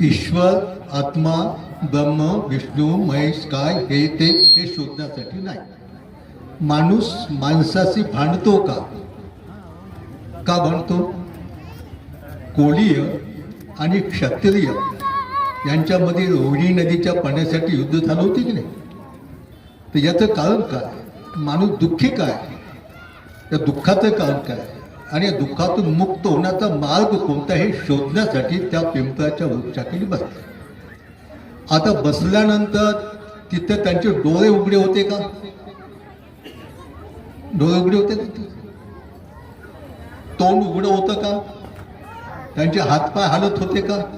ईश्वर आत्मा ब्रह्म विष्णू महेश काय हे ते हे शोधण्यासाठी नाही. माणूस माणसाशी भांडतो का? का भांडतो? कोळीय आणि क्षत्रिय यांच्यामध्ये रोहिणी नदीच्या पाण्यासाठी युद्ध झालं होते की नाही? तर याचं कारण काय? माणूस दुःखी काय? या दुःखाचं कारण काय? आणि दुःखातून मुक्त होण्याचा मार्ग कोणता हे शोधण्यासाठी त्या पिंपळाच्या वृक्षाखाली बसले आता बसल्यानंतर तिथे त्यांचे डोळे उघडे होते का? डोळे उघडे होते तिथे? तोंड उघडं होतं का? त्यांचे हातपाय हालत होते का?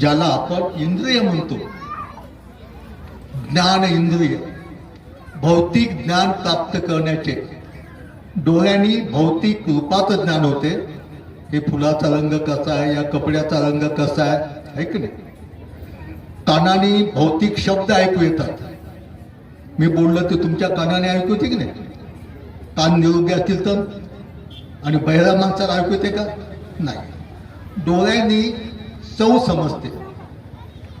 ज्याला आपण इंद्रिय म्हणतो. ज्ञान इंद्रिय. भौतिक ज्ञान प्राप्त करण्याचे. डोळ्यांनी भौतिक रूपाचं ज्ञान होते. हे फुलाचा रंग कसा आहे या कपड्याचा रंग कसा आहे ऐक की नाही? कानाने भौतिक शब्द ऐकू येतात. मी बोललं ते तुमच्या कानाने ऐकू येते की नाही? कान निरोगी असतील तर? आणि बहिरा माणसाला ऐकू येते का? नाही. डोळ्यांनी चव समजते.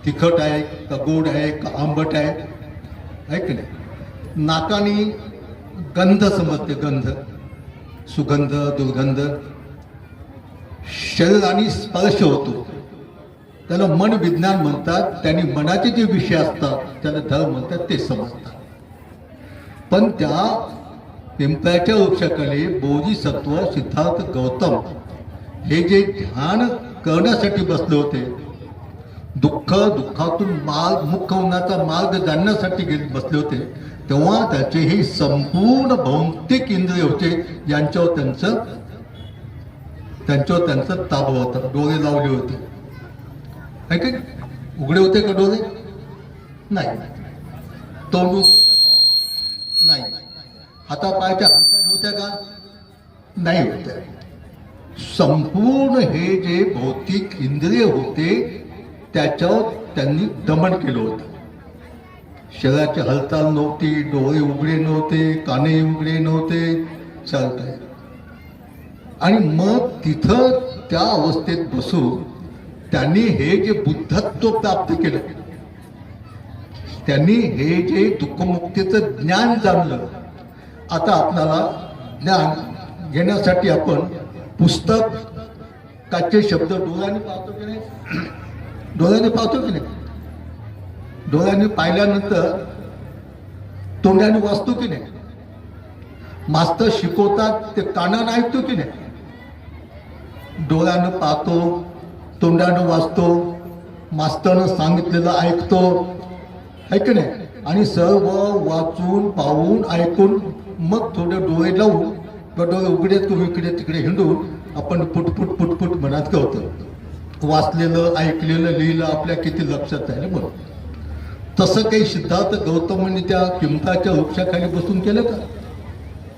तिखट आहे का गोड आहे का आंबट आहे? आहे की नाही? नाकाने गंध समजते गंध. सुगंध दुर्गंध. शरीराने स्पर्श होतो. त्याला मन विज्ञान म्हणतात त्यांनी मनाचे जे विषय असतात त्याला धर्म म्हणतात ते समजतात. पण त्या पिंपळाच्या वृक्षाखाली बोधिसत्व सिद्धार्थ गौतम हे जे ध्यान करण्यासाठी बसले होते दुःख दुःखातून मार्ग मुक्त होण्याचा मार्ग जाणण्यासाठी घेत बसले होते तेव्हा त्याचे हे संपूर्ण भौतिक इंद्रिय होते यांच्यावर त्यांचं त्यांच्यावर त्यांचं ताब होता डोळे लावले होते. ऐक उघडे होते का डोळे? नाही. तोंड नाही. हातापायाच्या हालचाली होत्या का? नाही होत्या. संपूर्ण हे जे भौतिक इंद्रिय होते त्याच्यावर त्यांनी दमन केलं होतं. शरीराची हालचाल नव्हती डोळे उघडे नव्हते काने उघडे नव्हते चालत आणि मग तिथं त्या अवस्थेत बसून त्यांनी हे जे बुद्धत्व प्राप्त केलं त्यांनी हे जे दुःखमुक्तीचं ज्ञान जाणलं आता आपल्याला ज्ञान घेण्यासाठी आपण पुस्तक काचे शब्द डोळ्याने पाहतो की नाही? डोळ्याने पाहतो की नाही? डोळ्याने पाहिल्यानंतर तोंडाने वाचतो की नाही? मास्तर शिकवतात ते कानानं ऐकतो की नाही? डोळ्यानं पाहतो तोंडानं वाचतो मास्तरनं सांगितलेलं ऐकतो. आहे की नाही? आणि सर्व वाचून पाहून ऐकून मग थोडे डोळे लावून किंवा डोळे उघडे तो इकडे तिकडे हिंडून आपण पुटपुट पुटपुट मनात करतो. वाचलेलं ऐकलेलं लिहिलं आपल्या किती लक्षात आहे ना बरं? तसं काही सिद्धार्थ गौतमांनी त्या किमताच्या वृक्षाखाली बसून केलं का?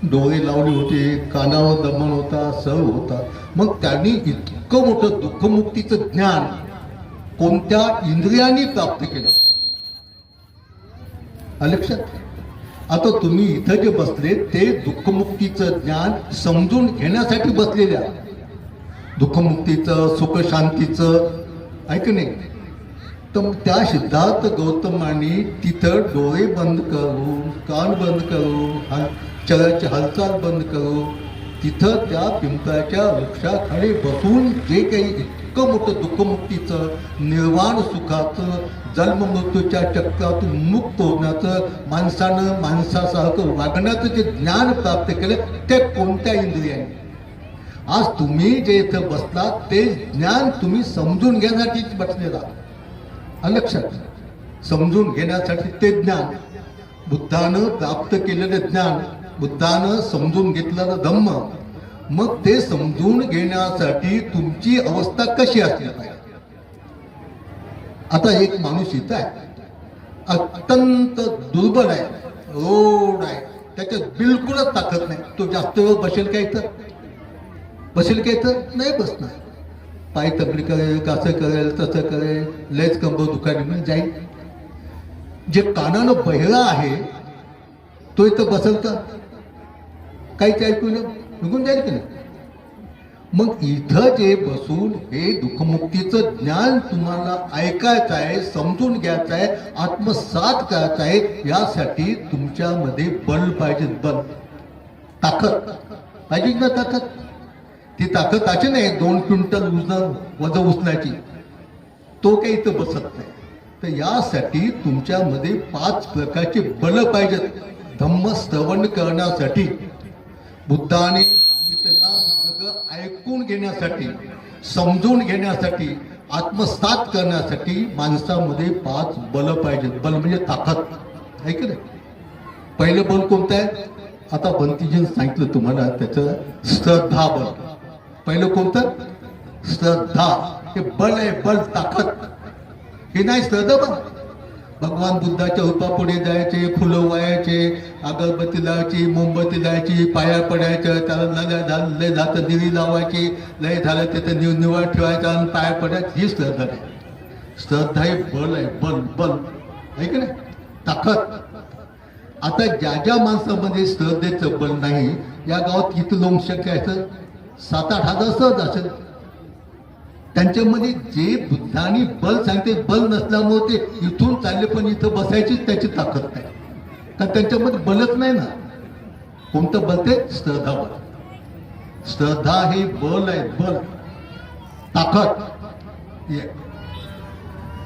डोळे लावले होते कानावर दमन होता सर्व होता. मग त्यांनी इतकं मोठं दुःखमुक्तीचं ज्ञान कोणत्या इंद्रियांनी प्राप्त केलं? लक्षात? आता तुम्ही इथं जे बसले ते दुःखमुक्तीचं ज्ञान समजून घेण्यासाठी बसलेल्या. दुःखमुक्तीचं सुखशांतीचं ऐक नाही. तर मग त्या सिद्धार्थ गौतमांनी तिथं डोळे बंद करून कान बंद करून हा चराची हालचाल बंद करून तिथं त्या पिंपळाच्या वृक्षाखाली बसून जे काही इतकं मोठं दुःखमुक्तीचं निर्वाण सुखाचं जन्ममृत्यूच्या चक्रातून मुक्त होण्याचं माणसानं माणसासारखं वागण्याचं जे ज्ञान प्राप्त केलं ते कोणत्या इंद्रियाने? आज तुम्ही जे इथं बसलात ते ज्ञान तुम्ही समजून घेण्यासाठीच बसलेला. अलक्षात लक्षात समजून घेण्यासाठी ते ज्ञान. बुद्धानं प्राप्त केलेलं ज्ञान बुद्धानं समजून घेतलेलं धम्म मग ते समजून घेण्यासाठी तुमची अवस्था कशी असली पाहिजे? आता एक माणूस इथं आहे. अत्यंत दुर्बल आहे रोड आहे. त्याच्यात बिलकुलच ताकद नाही. तो जास्त वेळ बसेल का इथं? बसेल का इथं? नाही बसणार. पाय तगडी करेल कसं करेल तसं करेल लयच कंबर दुखाने मिळून जाईल. जे कानानं बहिरा आहे तो इथं बसेल का? काहीच ऐकू निघून जाईल की नाही? मग इथं जे बसून हे दुःखमुक्तीचं ज्ञान तुम्हाला ऐकायचं आहे समजून घ्यायचं आहे आत्मसात करायचं आहे यासाठी तुमच्यामध्ये बल पाहिजे बल. ताकद. पाहिजे ना ताकद? ती ताकद त्याची नाही दोन क्विंटल उजन वजन उचलायची. तो काही इथं बसत नाही. तर यासाठी तुमच्यामध्ये पाच प्रकारचे बल पाहिजेत. धम्म श्रवण करण्यासाठी बुद्धाने सांगितलेला मार्ग ऐकून घेण्यासाठी समजून घेण्यासाठी आत्मसात करण्यासाठी माणसामध्ये पाच बल पाहिजेत. बल म्हणजे ताकद. आहे की नाही? पहिलं बल कोणतं आहे? आता बंतीजीने सांगितलं तुम्हाला त्याचं श्रद्धा बल पहिलं कोणतं? श्रद्धा. हे बल आहे बल ताकद. हे नाही श्रद्धा पण भगवान बुद्धाच्या उपापुढे जायचे फुलं वायचे अगरबत्ती लावायची मोमबत्ती लावायची पाया पडायचं त्याला लय झालं जातं लावायची लय झालं तिथं निव निवळ ठेवायचं आणि पाया पडायचं. ही श्रद्धा नाही. श्रद्धा हे बल आहे बल बल. आहे की नाही? ताकद. आता ज्या ज्या माणसामध्ये श्रद्धेचं बल नाही या गावात किती लोक शक्य आहे सात आठ हजार सहज असेल. त्यांच्यामध्ये जे बुद्धाने बल सांगते बल नसल्यामुळे ते इथून चालले पण इथं बसायचीच त्याची ताकद नाही. कारण त्यांच्यामध्ये बलच नाही ना. कोणतं बल ते? श्रद्धा बल. श्रद्धा हे बल आहे बल. ताकद.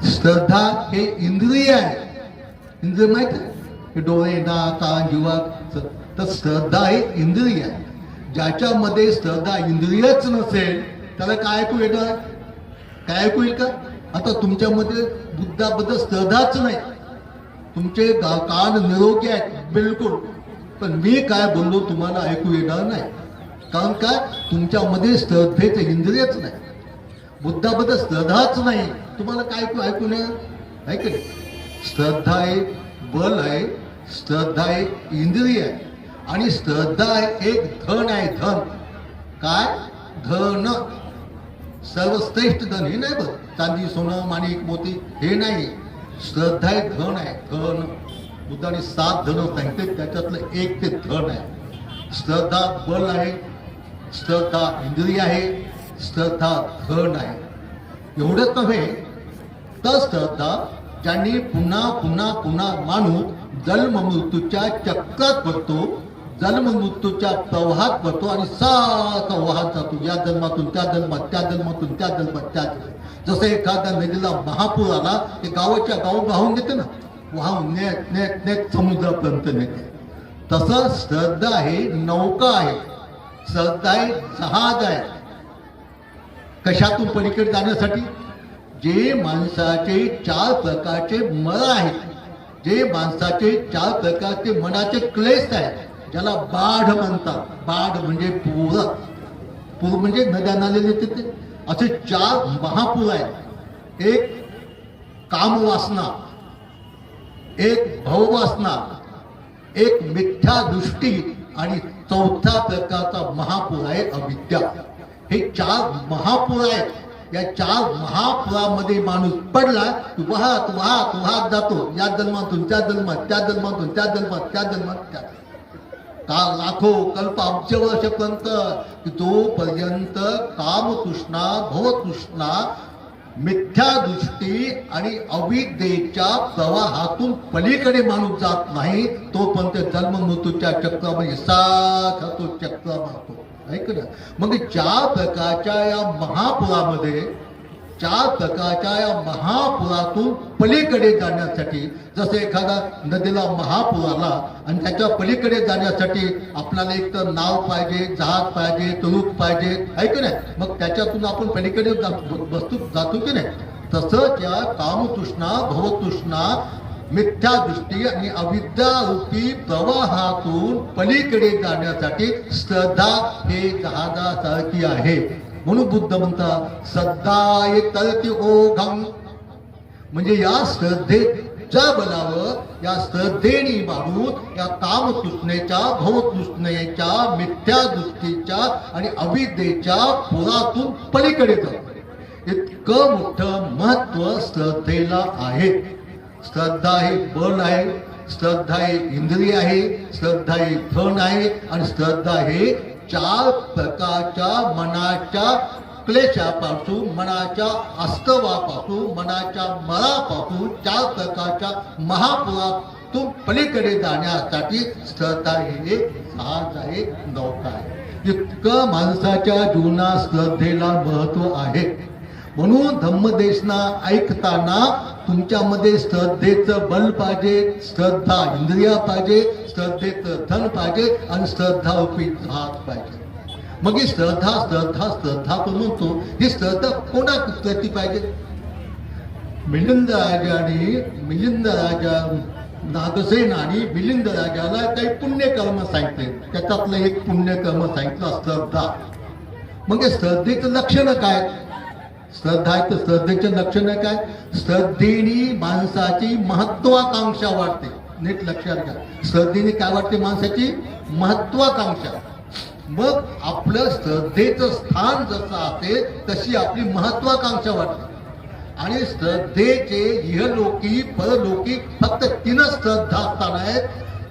श्रद्धा हे इंद्रिय आहे. इंद्रिय माहीत आहे? डोळे नाक कान जीवा तर श्रद्धा हे इंद्रिय आहे. ज्याच्यामध्ये श्रद्धा इंद्रियच नसेल त्याला काय ऐकू येणार? काय ऐकू येईल का? आता तुमच्यामध्ये बुद्धाबद्दल श्रद्धाच नाही. तुमचे कान निरोगी आहेत बिलकुल. पण मी काय बोललो तुम्हाला ऐकू येणार नाही. कारण काय तुमच्यामध्ये श्रद्धेचं इंद्रियच नाही. बुद्धाबद्दल श्रद्धाच नाही. तुम्हाला काय ऐकू ऐकू नये ऐक श्रद्धा आहे बल आहे श्रद्धा एक इंद्रिय आहे. आणि श्रद्धा आहे एक धन आहे धन. काय? धन. सर्वश्रेष्ठ धन हे नाही बघ चांदी सोनं माणिक मोती हे नाही. श्रद्धा हे धन आहे धन. बुद्धाने सात धन सांगते त्याच्यातलं एक ते धन आहे. श्रद्धा बल आहे श्रद्धा इंद्रिय आहे श्रद्धा धन आहे. एवढंच नव्हे तर श्रद्धा ज्यांनी पुन्हा पुन्हा पुन्हा माणूस जन्म मृत्यूच्या चक्रात पडतो जन्ममृत्यूच्या प्रवाहात पडतो आणि सारखा वाहत जातो. या जन्मातून त्या जन्मात त्या जन्मातून त्या जन्मात त्या जन्मात. जसं एखाद्या नदीला महापूर आला ते गावाच्या गाव वाहून देते ना. वाहून नेट नेट नेट समुद्रापर्यंत नेते. तसं श्रद्धा आहे नौका आहे. श्रद्धा आहे जहाज आहे. कशातून पलीकडे जाण्यासाठी? जे माणसाचे चार प्रकारचे मळ आहेत. जे माणसाचे चार प्रकारचे मनाचे क्लेश आहेत. ज्याला बाढ म्हणतात. बाढ म्हणजे पूर. पूर म्हणजे नद्या नालेले तिथे ते असे चार महापूर आहेत. एक कामवासना एक भाववासना एक मिथ्या दृष्टी आणि चौथ्या प्रकारचा महापूर आहे अविद्या. हे चार महापूर आहेत. या चार महापुरामध्ये माणूस पडला की वाहत वाहत वाहत जातो. या जन्मातून त्या जन्मात त्या जन्मातून त्या जन्मात त्या जन्मात त्या का लाखो कल्प अब्ज वर्षपर्यंत की जोपर्यंत कामतृष्णा भवतृष्णा मिथ्या दृष्टी आणि अविद्येच्या प्रवाहातून पलीकडे माणूस जात नाही तोपर्यंत जन्म मृत्यूच्या चक्रामध्ये सारखा तो चक्र मारतो ऐक ना मग म्हणजे ज्या प्रकारच्या या महापुरामध्ये चार प्रकारच्या या महापुरातून पलीकडे जाण्यासाठी जसं एखादा नदीला महापूर आला आणि त्याच्या पलीकडे जाण्यासाठी आपल्याला एक तर नाव पाहिजे जहाज पाहिजे तुरुक पाहिजे ऐक नाही? मग त्याच्यातून आपण पलीकडे वस्तू जातो की नाही? तसंच या कामतृष्णा भवतृष्णा मिथ्या दृष्टी आणि अविद्यारूपी प्रवाहातून पलीकडे जाण्यासाठी श्रद्धा हे जहाजासारखी आहे. म्हणून बुद्ध म्हणतात श्रद्धा तरती ओघम. म्हणजे या श्रद्धेच्या बलावर या श्रद्धेने माणूस या कामतृष्णेच्या भवतृष्णेच्या मिथ्या दृष्टीच्या आणि अविद्येच्या पुरातून पलीकडे जातो इतकं मोठं महत्त्व श्रद्धेला आहे. श्रद्धा हे बल आहे श्रद्धा हे इंद्रिय आहे श्रद्धा हे धन आहे आणि श्रद्धा हे चार प्रकारच्या मनाच्या क्लेशापासून मनाच्या अस्तवापासून मनाच्या मळापासून चार प्रकारच्या महापुरातून पलीकडे जाण्यासाठी श्रद्धा हे एक आहे नौका आहे. इतकं माणसाच्या जीवनात श्रद्धेला महत्त्व आहे. म्हणून धम्मदेशना ऐकताना तुमच्यामध्ये श्रद्धेचं बल पाहिजे श्रद्धा इंद्रिया पाहिजे श्रद्धेचं धन पाहिजे आणि श्रद्धा उपी पाहिजे. मग ही श्रद्धा श्रद्धा श्रद्धा पण म्हणतो ही श्रद्धा कोणा पाहिजे? मिलिंद राजाने मिलिंद राजा नागसेन आणि मिलिंद राजाला काही पुण्यकर्म सांगितले. त्याच्यातलं एक पुण्यकर्म सांगितलं श्रद्धा. मग हे श्रद्धेचं लक्षण काय? श्रद्धा आहे तर श्रद्धेचे लक्षण आहे काय? श्रद्धेने माणसाची महत्वाकांक्षा वाढते. नीट लक्षात घ्या. श्रद्धेने काय वाटते माणसाची? महत्वाकांक्षा मग आपलं श्रद्धेचं स्थान जसं असेल तशी आपली महत्वाकांक्षा वाटते आणि श्रद्धेचे इहलोकी परलोकी फक्त तीनच श्रद्धा स्थान आहेत.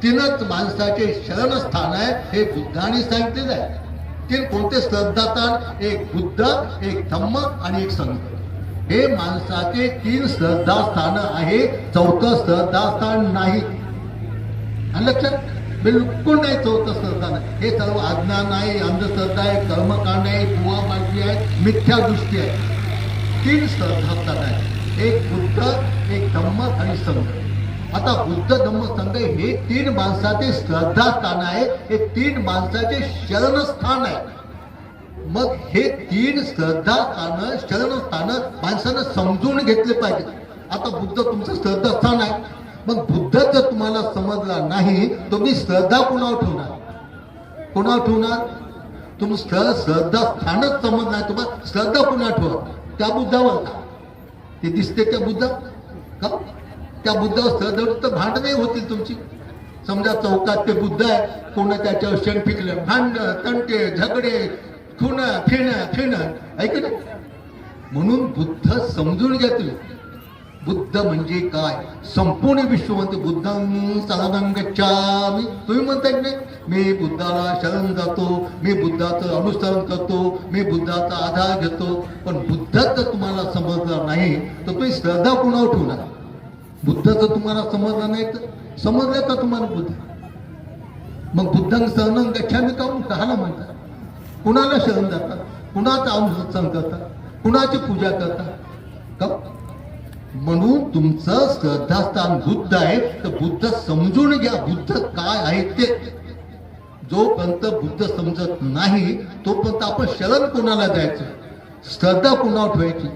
तीनच माणसाचे शरणस्थान आहे हे बुद्धाने सांगितलेलं आहे ते कोणते श्रद्धास्थान एक बुद्ध एक धम्म आणि एक संत. हे माणसाचे तीन श्रद्धास्थान आहे. चौथं श्रद्धास्थान नाही. आणि लक्षात बिलकुल नाही चौथं श्रद्धान हे सर्व अज्ञान आहे अंधश्रद्धा आहे कर्मकांड आहे बुवाबाजी आहे मिथ्या दृष्टी आहे. तीन श्रद्धास्थान आहे एक बुद्ध एक धम्म आणि संघ आता बुद्ध धम्म संघ हे तीन माणसाचे श्रद्धास्थान आहे हे तीन माणसाचे शरणस्थान आहे. मग हे तीन श्रद्धास्थान शरणस्थान माणसानं समजून घेतले पाहिजे आता बुद्ध तुमचं श्रद्धास्थान आहे. मग बुद्ध जर तुम्हाला समजला नाही तुम्ही श्रद्धा कुणावर ठेवणार? कुणावर ठेवणार? तुम्ही श्रद्धास्थानच श्रद्धा स्थानच तुम्हाला श्रद्धा कुणा ठेवा? त्या बुद्धावर का? ते दिसते त्या बुद्ध? का? त्या बुद्धावर श्रद्धा तर भांडणे होतील तुमची. समजा चौकात ते बुद्ध आहे कोण त्याच्यावर शेण फिकलं भांड तंटे झगडे खुण फिण फिण. ऐक ना. म्हणून बुद्ध समजून घ्या तुम्ही बुद्ध म्हणजे काय? संपूर्ण विश्व म्हणते बुद्धं मी तुम्ही म्हणताय की नाही? मी बुद्धाला शरण जातो मी बुद्धाचं अनुसरण करतो मी बुद्धाचा आधार घेतो. पण बुद्ध जर तुम्हाला समजणार नाही तर तुम्ही श्रद्धा कुणावर ठेवणार? बुद्ध तुम्हाला समजलं नाही तर समजलं का तुम्हाला बुद्ध. मग बुद्धं शरणं गच्छामि का कहाला म्हणतात? कुणाला शरण जातात कुणाचं अनुसरण करतात? कुणाची पूजा करतात? का? म्हणून तुमचं श्रद्धास्थान बुद्ध आहे तर बुद्ध समजून घ्या बुद्ध काय आहे ते. जोपर्यंत बुद्ध समजत नाही तोपर्यंत आपण शरण कोणाला द्यायचं? श्रद्धा कोणावर ठेवायची?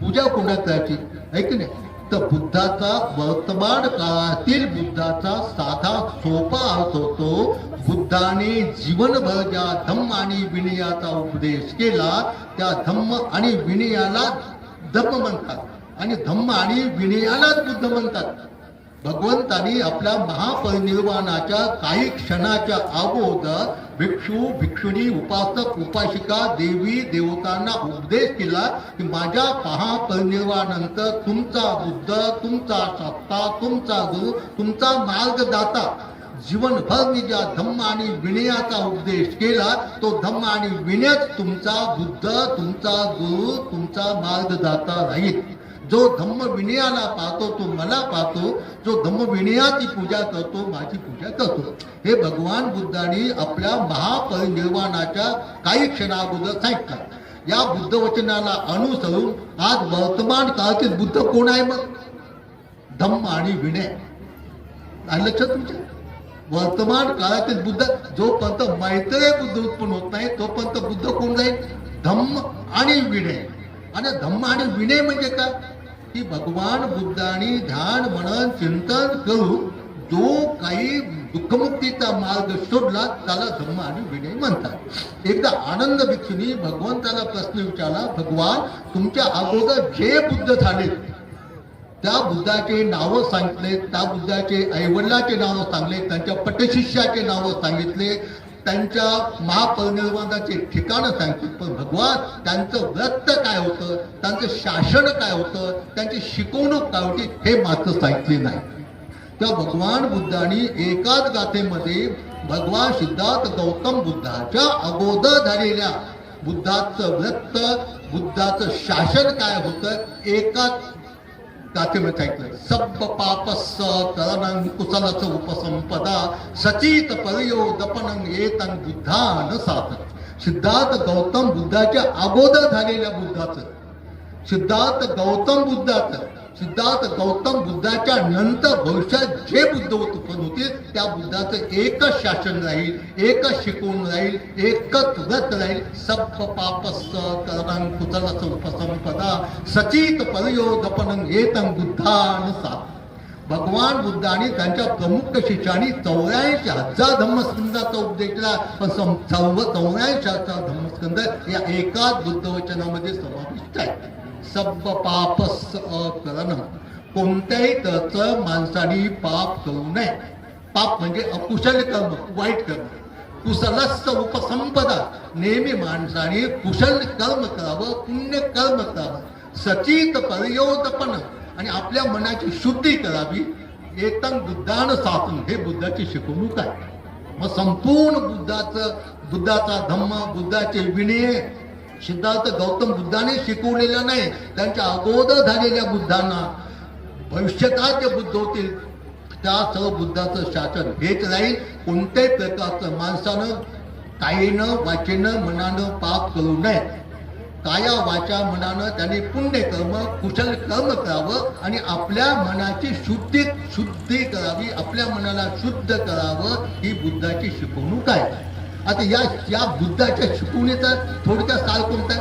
पूजा कोणा करायची ऐक नाही? तर बुद्धाचा वर्तमान काळातील बुद्धाचा साधा सोपा अर्थ होतो बुद्धाने जीवनभर ज्या धम्म आणि विनयाचा उपदेश केला त्या धम्म आणि विनयाला धम्म म्हणतात. आणि धम्म आणि विनयालाच बुद्ध म्हणतात. भगवंतानी आपल्या महापरिनिर्वाणाच्या काही क्षणाच्या अगोदर भिक्षू भिक्षुणी उपासक उपासिका देवी देवतांना उपदेश केला की माझ्या महापरिनिर्वाणानंतर तुमचा बुद्ध तुमचा सत्ता तुमचा गुरु तुमचा मार्गदाता जीवनभर मी ज्या धम्म आणि विनयाचा उपदेश केला तो धम्म आणि विनयच तुमचा बुद्ध तुमचा गुरु तुमचा मार्गदाता राहील. जो धम्म विनयाला पाहतो तो मला पाहतो जो धम्म विनयाची पूजा करतो माझी पूजा करतो. हे भगवान बुद्धाने आपल्या महापरिनिर्वाणाच्या काही क्षणाबद्दल सांगतात या बुद्ध वचनाला अनुसरून आज वर्तमान काळातील बुद्ध कोण आहे मग? धम्म आणि विनय. लक्षात तुमच्या? वर्तमान काळातील बुद्ध जोपर्यंत मैत्रेय बुद्ध उत्पन्न होत नाही तोपर्यंत बुद्ध कोण जाईल? धम्म आणि विनय. आणि धम्म आणि विनय म्हणजे काय? की भगवान बुद्धांनी ध्यान मनन चिंतन करून जो काही दुःखमुक्तीचा मार्ग शोधला त्याला धम्म आणि विनय म्हणतात. एकदा आनंद भिक्षुनी भगवंताला प्रश्न विचारला भगवान तुमच्या अगोदर जे बुद्ध झाले त्या बुद्धाचे नावं सांगितले त्या बुद्धाचे आईवडिलाचे नावं सांगले त्यांच्या पटशिष्याचे नावं सांगितले त्यांच्या महापरिनिर्वाणाचे ठिकाणं सांगितले. पण भगवान त्यांचं व्रत काय होतं? त्यांचं शासन काय होतं? त्यांची शिकवणूक काय होती? हे मात्र सांगितले नाही. तर भगवान बुद्धांनी एकाच गाथेमध्ये भगवान सिद्धार्थ गौतम बुद्धाच्या अगोदर झालेल्या बुद्धाचं व्रत बुद्धाचं शासन काय होतं? एकाच गाथेमध्ये सांगितलं सब पापस करणं कुसलच उपसंपदा सचित परयो दपनं येतन बुद्धान साधन. सिद्धार्थ गौतम बुद्धाच्या अगोदर झालेल्या बुद्धाचं. सिद्धार्थ गौतम बुद्धाचं. सिद्धार्थ गौतम बुद्धाच्या नंतर भविष्यात जे बुद्ध उत्पन्न होतील त्या बुद्धाचं एकच शासन राहील एकच शिकवून राहील एकच व्रत राहील. सब पापस करणं कुतलच उपसंपदा सचित परयोदपनं येतं बुद्धानुसार. भगवान बुद्धाने त्यांच्या प्रमुख शिष्यानी चौऱ्याऐंशी हजार धम्मस्कंदाचा उपदेश केला पण सर्व चौऱ्याऐंशी हजार धम्मस्कंद या एकाच बुद्ध वचनामध्ये समाविष्ट आहे सब पापस अकरण कोणत्याही तऱ्हेचं माणसाने पाप करू नये. पाप म्हणजे अकुशल कर्म वाईट कर्म. कुशलस्त उपसंपदा. नेहमी माणसाने कुशल कर्म करावं पुण्य कर्म करावं. सचित पर्योतपण आणि आपल्या मनाची शुद्धी करावी. एकदम बुद्धान साधून हे बुद्धाची शिकवणूक आहे. मग संपूर्ण बुद्धाचं बुद्धाचा धम्म बुद्धाचे विनय सिद्धार्थ गौतम बुद्धाने शिकवलेला नाही. त्यांच्या अगोदर झालेल्या बुद्धांना भविष्यकाळ जे बुद्ध होतील त्या सर्व बुद्धाचं शासन हेच राहील. कोणत्याही प्रकारचं माणसानं कायेनं वाचेनं मनानं पाप करू नये. काया वाचा मनानं त्यांनी पुण्य कर्म कुशल कर्म करावं आणि आपल्या मनाची शुद्धी शुद्धी करावी आपल्या मनाला शुद्ध करावं ही बुद्धाची शिकवणूक आहे. आता या या बुद्धाच्या शिकवणीचा थोडक्यात सार कोणता?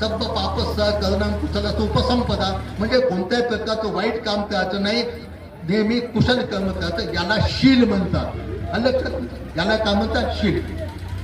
सब पाप करणं कुशल उपसंपदा म्हणजे कोणत्याही प्रकारचं वाईट काम करायचं नाही. नेहमी कुशल कर्म करायचं याला शील म्हणतात. याला काय म्हणतात? शील.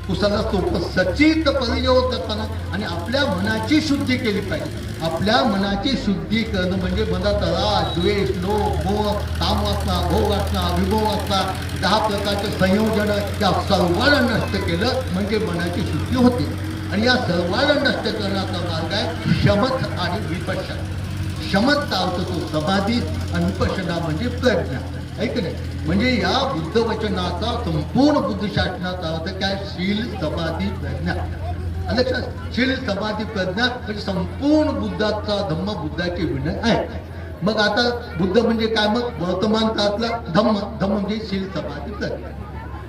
कुशल तो सचित परियोगपणा आणि आपल्या मनाची शुद्धी केली पाहिजे. आपल्या मनाची शुद्धी करणं म्हणजे मनात राग द्वेष लोभ मोह काम वाचना भोग वासना विभोग वासना दहा प्रकारचे संयोजन या सर्वांना नष्ट केलं म्हणजे मनाची शुद्धी होते. आणि या सर्वांना नष्ट करण्याचा मार्ग आहे शमथ आणि विपश्यना शमत होतो तो समाधी आणि विपश्यना म्हणजे प्रज्ञा. ऐक नाही म्हणजे या बुद्ध वचनाचा संपूर्ण बुद्ध शासनाचा अर्थ काय? शील समाधी प्रज्ञा. आलं लक्षात शील समाधी प्रज्ञा म्हणजे संपूर्ण बुद्धाचा धम्म बुद्धाचे विनय आहे. मग आता बुद्ध म्हणजे काय मग? वर्तमान काळातला धम्म. धम्म म्हणजे शील समाधी प्रज्ञा.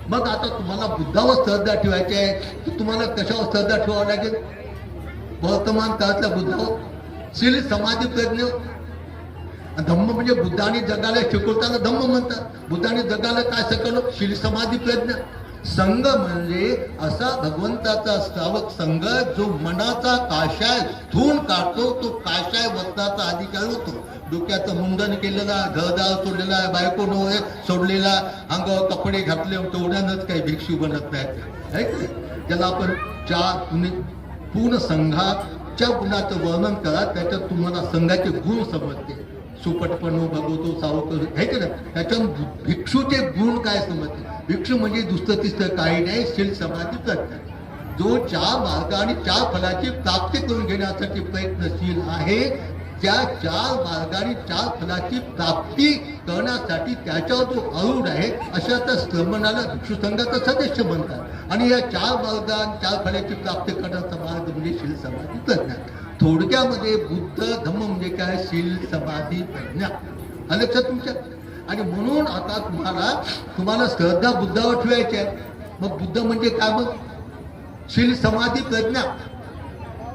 मग आता तुम्हाला बुद्धावर श्रद्धा ठेवायची आहे तर तुम्हाला कशावर श्रद्धा ठेवावं लागेल? वर्तमान काळातल्या बुद्धावर. शील समाधी प्रज्ञ धम्म म्हणजे बुद्धाने जगाला शिकवताना धम्म म्हणतात. बुद्धाने जगाला काय शिकवलं? शिल समाधी प्रज्ञा. संघ म्हणजे असा भगवंताचा श्रावक संघ जो मनाचा काशाय धून काढतो तो काशाय वस्त्राचा अधिकार होतो. डोक्याचं मुंडन केलेला घरदार सोडलेला बायको नवरे सोडलेला अंगावर कपडे घातले तेवढ्यानंच काही भिक्षू बनत नाहीत. है की ज्याला आपण चार पूर्ण संघाच्या गुणाचं वर्णन करा त्याच्यात तुम्हाला संघाचे गुण समजते सुपटपणू भगवतो सावक आहे का त्याच्या भिक्षूचे गुण काय समजते? भिक्षू म्हणजे दुसरं तिसरं काही नाही शील समाधी जो चार मार्गाने चार फलाची प्राप्ती करून घेण्यासाठी प्रयत्नशील आहे त्या चार मार्गाने चार फलाची प्राप्ती करण्यासाठी त्याच्यावर जो अरुण आहे अशा त्या श्रमणाला भिक्षू संघाचा सदस्य म्हणतात आणि या चार मार्गाने चार फलाची प्राप्ती करण्याचा मार्ग म्हणजे शील समाधी प्रज्ञा थोडक्यामध्ये बुद्ध धम्म म्हणजे काय? शील समाधी प्रज्ञा. आलं लक्षात तुमच्या? आणि म्हणून आता तुम्हाला तुम्हाला श्रद्धा बुद्धावर ठेवायची आहे. मग बुद्ध म्हणजे काय मग? शील समाधी प्रज्ञा.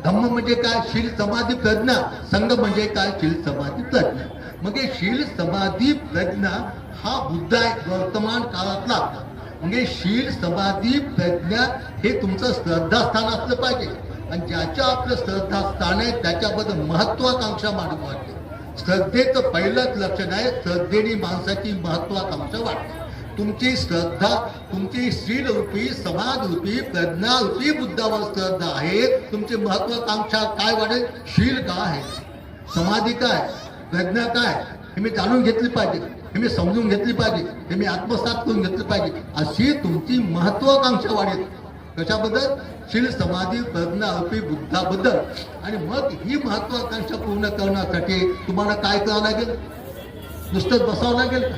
धम्म म्हणजे काय? शील समाधी प्रज्ञा. संघ म्हणजे काय? शील समाधी प्रज्ञा. मग हे शील समाधी प्रज्ञा हा बुद्ध आहे वर्तमान काळातला. म्हणजे शील समाधी प्रज्ञा हे तुमचं श्रद्धास्थान असलं पाहिजे. आणि ज्याच्या आपलं श्रद्धास्थान आहे त्याच्याबद्दल महत्वाकांक्षा मानू वाटते श्रद्धेचं पहिलंच लक्षण आहे श्रद्धेने माणसाची महत्वाकांक्षा वाटते तुमची श्रद्धा तुमची स्त्रीरूपी समाजरूपी प्रज्ञारूपी बुद्धावर श्रद्धा आहे तुमची महत्वाकांक्षा काय वाढेल? शील काय आहे? समाधी काय? प्रज्ञा काय? हे मी जाणून घेतली पाहिजे. हे मी समजून घेतली पाहिजे. हे मी आत्मसात करून घेतली पाहिजे. अशी तुमची महत्वाकांक्षा वाढेल. कशाबद्दल? शील समाधी प्रज्ञारूपी बुद्धाबद्दल. आणि मग ही महत्वाकांक्षा पूर्ण करण्यासाठी तुम्हाला काय करावं लागेल? नुसतंच बसावं लागेल का?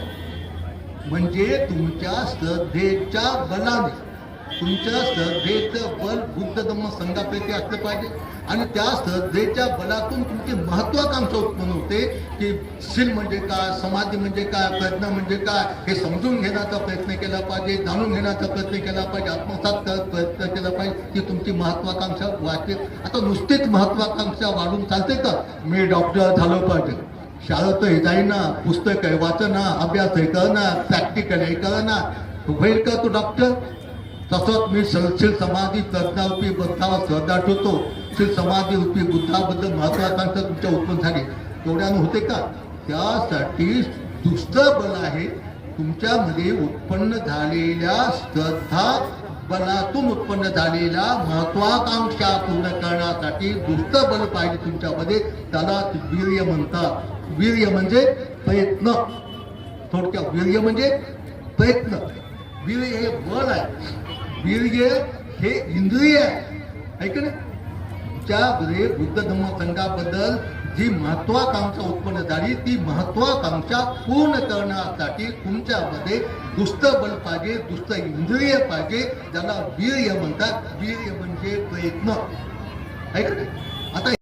म्हणजे तुमच्या श्रद्धेच्या बलाने. तुमच्या श्रद्धेचं बल बुद्ध धम्म संघापैकी असलं पाहिजे. आणि त्या श्रद्धेच्या बलातून तुमची महत्वाकांक्षा उत्पन्न होते की शील म्हणजे काय समाधी म्हणजे काय प्रयत्न म्हणजे काय हे समजून घेण्याचा प्रयत्न केला पाहिजे जाणून घेण्याचा प्रयत्न केला पाहिजे आत्मसात प्रयत्न केला पाहिजे की तुमची महत्वाकांक्षा वाचते आता नुसतीच महत्वाकांक्षा वाढून चालते का? मी डॉक्टर झालो पाहिजे. शाळेत हे जाईना पुस्तक आहे वाचना अभ्यास आहे करणार प्रॅक्टिकल आहे करणार होईल का तो डॉक्टर तसंच मी शिल समाधी प्रज्ञारूपी बुद्धावर श्रद्धा ठेवतो. शील समाधी रूपी बुद्धाबद्दल महत्वाकांक्षा तुमच्या उत्पन्न झाली. तेवढ्यानं होते का? त्यासाठी दुसरं बल आहे. तुमच्यामध्ये उत्पन्न झालेल्या श्रद्धा बलातून उत्पन्न झालेल्या महत्वाकांक्षा पूर्ण करण्यासाठी दुसरं बल पाहिजे तुमच्यामध्ये. त्याला वीर्य म्हणतात. वीर्य म्हणजे प्रयत्न. थोडक्यात वीर्य म्हणजे प्रयत्न. वीर्य हे बल आहे. वीर्य हे इंद्रिय आहे. ऐक ना? बुद्ध धम्म संघाबद्दल जी महत्वाकांक्षा उत्पन्न झाली ती महत्वाकांक्षा पूर्ण करण्यासाठी तुमच्यामध्ये दुष्ट बल पाहिजे दुष्ट इंद्रिय पाहिजे ज्याला वीर्य म्हणतात. वीर्य म्हणजे प्रयत्न. ऐक ना? आता